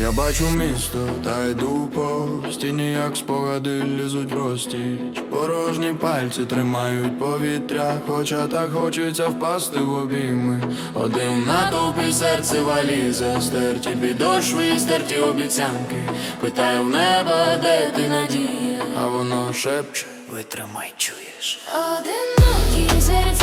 Я бачу місто, та йду по стіні, як спогади лізуть простіч Порожні пальці тримають повітря, хоча так хочеться впасти в обійми. Один натовп і серце валізе, стерті підошви стерті обіцянки. Питаю в неба, де ти надія, а воно шепче. Витримай, чуєш? Одинокі серця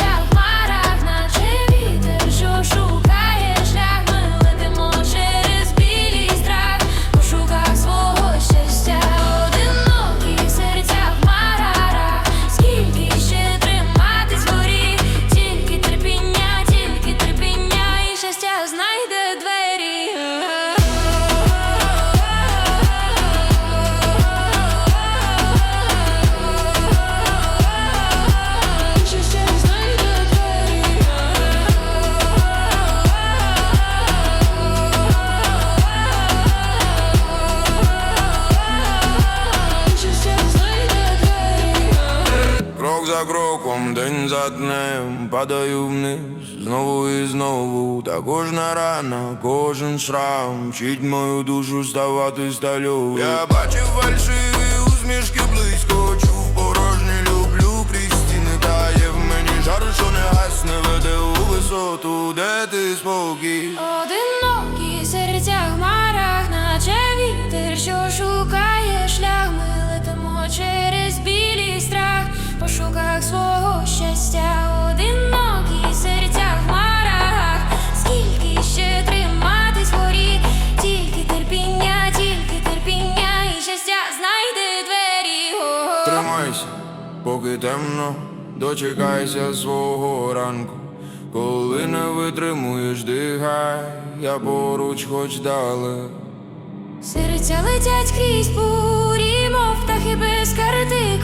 за день за днем падаю вниз знову і знову, та кожна рана, кожен шрам вчить мою душу ставати сталю. Я бачив фальшиві усмішки близько, чув порожні, люблю крізь стіни, та в мені жар, що не гасне, веде у висоту, де ти спокій. Одинокі серця в хмарах, наче вітер, що шукає поки темно, дочекайся свого ранку. Коли не витримуєш, дихай, я поруч хоч дали. Серця летять крізь бурі, мов птахи без карти